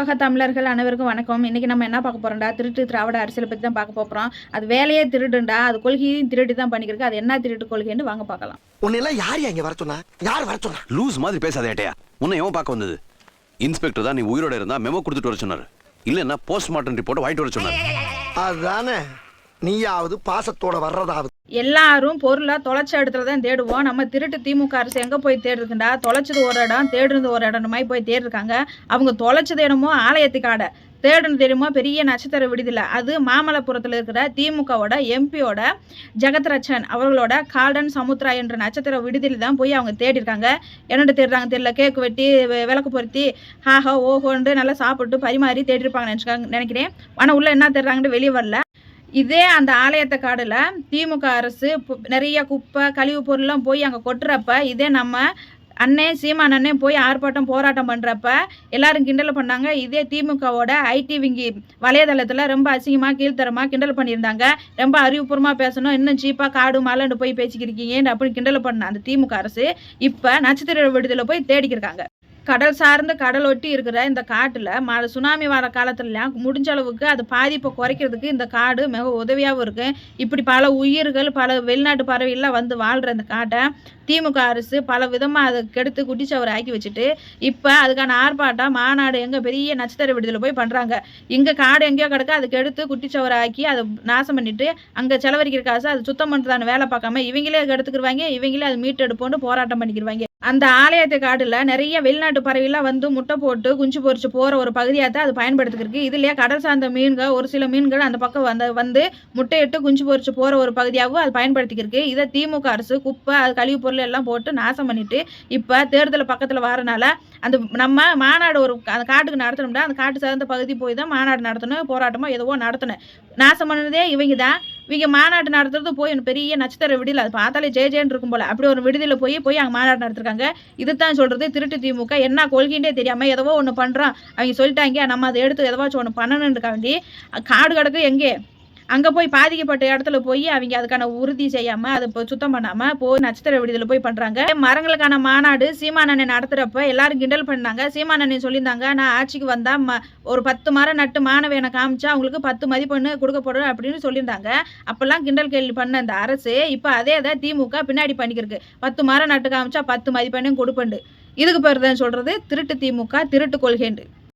உலக தமிழர்கள் அனைவருக்கும் வணக்கம். இன்னைக்கு நம்ம என்ன பார்க்க போறோம்டா? திருட்டு திராவிட அரசியலை பற்றி தான் பார்க்க போறோம். அது வேலையே திருடுண்டா? அது கொள்கையும் திருடி தான் பண்ணிக்கிருக்கு. அது என்ன திருட்டு கொள்கைன்னு வாங்க பார்க்கலாம். உன்னெல்லாம் யார் இங்க வர சொன்னா? யார் வர சொன்னா? லூஸ் மாதிரி பேசாத ஏட்டையா. உன்னை எவன் பார்க்க வந்தது? இன்ஸ்பெக்டர் தான் நீ உயிரோட இருந்தா மெமோ கொடுத்துட்டு வர சொன்னாரு. இல்லைன்னா போஸ்ட்மார்ட்டம் ரிப்போர்ட் வாங்கிட்டு வர சொன்னாரு. அதுதானே நீயாவது பாசத்தோட வர்றதாவது. எல்லாரும் பொருளை தொலைச்ச இடத்துல தான் தேடுவோம். நம்ம திருட்டு திமுக அரசு எங்கே போய் தேடுறதுண்டா தொலைச்சது ஒரு இடம் தேடுறது ஒரு இடமாய் மாதிரி போய் தேடிருக்காங்க. அவங்க தொலைச்சது இடமோ ஆலயத்துக்காட தேடுன்னு தெரியுமா பெரிய நட்சத்திர விடுதலை அது மாமல்லபுரத்தில் இருக்கிற திமுகவோட எம்பியோட ஜெகத்ரட்சன் அவர்களோட கால்டன் சமுத்ரா என்ற நட்சத்திர விடுதலை தான் போய் அவங்க தேடிருக்காங்க. என்னென்னு தேடுறாங்க தெரியல. கேக்கு வெட்டி விளக்கு பொருத்தி ஹாஹா ஓஹோன்ட்டு நல்லா சாப்பிட்டு பரிமாறி தேடிருப்பாங்க நினச்சிக்காங்க நினைக்கிறேன். ஆனால் உள்ளே என்ன தேடுறாங்கன்னு வெளியே வரல. இதே அந்த ஆலயத்தை காடில் திமுக அரசு நிறைய குப்பை கழிவு பொருள்லாம் போய் அங்கே கொட்டுறப்ப இதே நம்ம அண்ணே சீமான் அண்ணே போய் ஆர்ப்பாட்டம் போராட்டம் பண்ணுறப்ப எல்லாரும் கிண்டல் பண்ணாங்க. இதே திமுகவோட ஐடி விங்கி வலைதளத்தில் ரொம்ப அசிங்கமாக கீழ்த்தரமாக கிண்டல் பண்ணியிருந்தாங்க. ரொம்ப அறிவுபூர்வமாக பேசணும். இன்னும் சீப்பாக காடு மலைன்னு போய் பேசிக்கிறீங்கன்னு அப்படின்னு கிண்டல் பண்ண அந்த திமுக அரசு இப்போ நட்சத்திர விடுதலை போய் தேடிக்கிருக்காங்க கடல் சார்ந்து கடல் ஒட்டி இருக்கிற இந்த காட்டில் ம சுனாமி வர காலத்துலலாம் முடிஞ்ச அளவுக்கு அது பாதிப்பை குறைக்கிறதுக்கு இந்த காடு மிக உதவியாகவும் இருக்குது இப்படி பல உயிர்கள் பல வெளிநாட்டு பறவைகள்லாம் வந்து வாழ்கிற இந்த காட்டை திமுக அரசு பல விதமாக அதை கெடுத்து குட்டிச்சவர் ஆக்கி வச்சுட்டு இப்போ அதுக்கான ஆர்ப்பாட்டம் மாநாடு எங்கே பெரிய நட்சத்திர விடுதலை போய் பண்ணுறாங்க இங்கே காடு எங்கேயோ கிடக்க அதுக்கு எடுத்து குட்டிச்சவர் ஆக்கி அதை நாசம் பண்ணிட்டு அங்கே செலவழிக்கிற காசு அது சுத்தம் பண்ணுறதான வேலை பார்க்காம இவங்களே அதை இவங்களே அதை மீட்டு எடுப்போன்னு போராட்டம் பண்ணிக்கிருவாங்க. அந்த ஆலயத்து காட்டில் நிறைய வெளிநாட்டு பறவைலாம் வந்து முட்டை போட்டு குஞ்சு பொறிச்சு போகிற ஒரு பகுதியாக தான் அது பயன்படுத்திருக்கு இதுலேயே கடல் சார்ந்த மீன்கள் ஒரு சில மீன்கள் அந்த பக்கம் வந்து வந்து முட்டையிட்டு குஞ்சு பொறிச்சு போகிற ஒரு பகுதியாகவும் அது பயன்படுத்திக்கிருக்கு. இதை திமுக அரசு குப்பை அது கழிவு பொருள் எல்லாம் போட்டு நாசம் பண்ணிட்டு இப்போ தேர்தல் பக்கத்தில் வரனால அந்த நம்ம மாநாடு ஒரு அந்த காட்டுக்கு நடத்தணும்னா அந்த காட்டு சார்ந்த பகுதி போய் தான் மாநாடு நடத்தணும் போராட்டமோ எதுவோ நடத்தணும். நாசம் பண்ணதே இவங்க தான். இவங்க மாநாடு நடத்துறது போய் ஒரு பெரிய நட்சத்திர விடுதலை அது பார்த்தாலே ஜே ஜேன்னு இருக்கும் போல. அப்படி ஒரு விடுதியில் போய் போய் அங்கே மாநாடு நடத்திருக்காங்க. இதுதான் சொல்றது திருட்டு திமுக. என்ன கொள்கைன்றே தெரியாமல் எதவோ ஒன்று பண்ணுறோம் அவங்க சொல்லிட்டாங்க. நம்ம அதை எடுத்து எதவாச்சும் ஒன்று பண்ணணுன்றக்காண்டி காடு கிடக்கு எங்கே? அங்கே போய் பாதிக்கப்பட்ட இடத்துல போய் அவங்க அதுக்கான உறுதி செய்யாமல் அதை இப்போ சுத்தம் பண்ணாமல் போய் நட்சத்திர விடுதலை போய் பண்ணுறாங்க மரங்களுக்கான மாநாடு சீமானனை நடத்துகிறப்ப எல்லாரும் கிண்டல் பண்ணாங்க. சீமானண்ணை சொல்லியிருந்தாங்க நான் ஆட்சிக்கு வந்தால் ம ஒரு பத்து மரம் நட்டு மாணவியனை காமிச்சா அவங்களுக்கு பத்து மதிப்பெண்ணு கொடுக்கப்படும் அப்படின்னு சொல்லியிருந்தாங்க. அப்போல்லாம் கிண்டல் கேள்வி பண்ண இந்த அரசு இப்போ அதே தான் திமுக பின்னாடி பண்ணிக்கிருக்கு. பத்து மரம் நட்டு காமிச்சா பத்து மதிப்பெண்ணும் கொடுப்பண்டு. இதுக்கு பேர் தான் சொல்கிறது திருட்டு திமுக திருட்டு கொள்கைண்டு.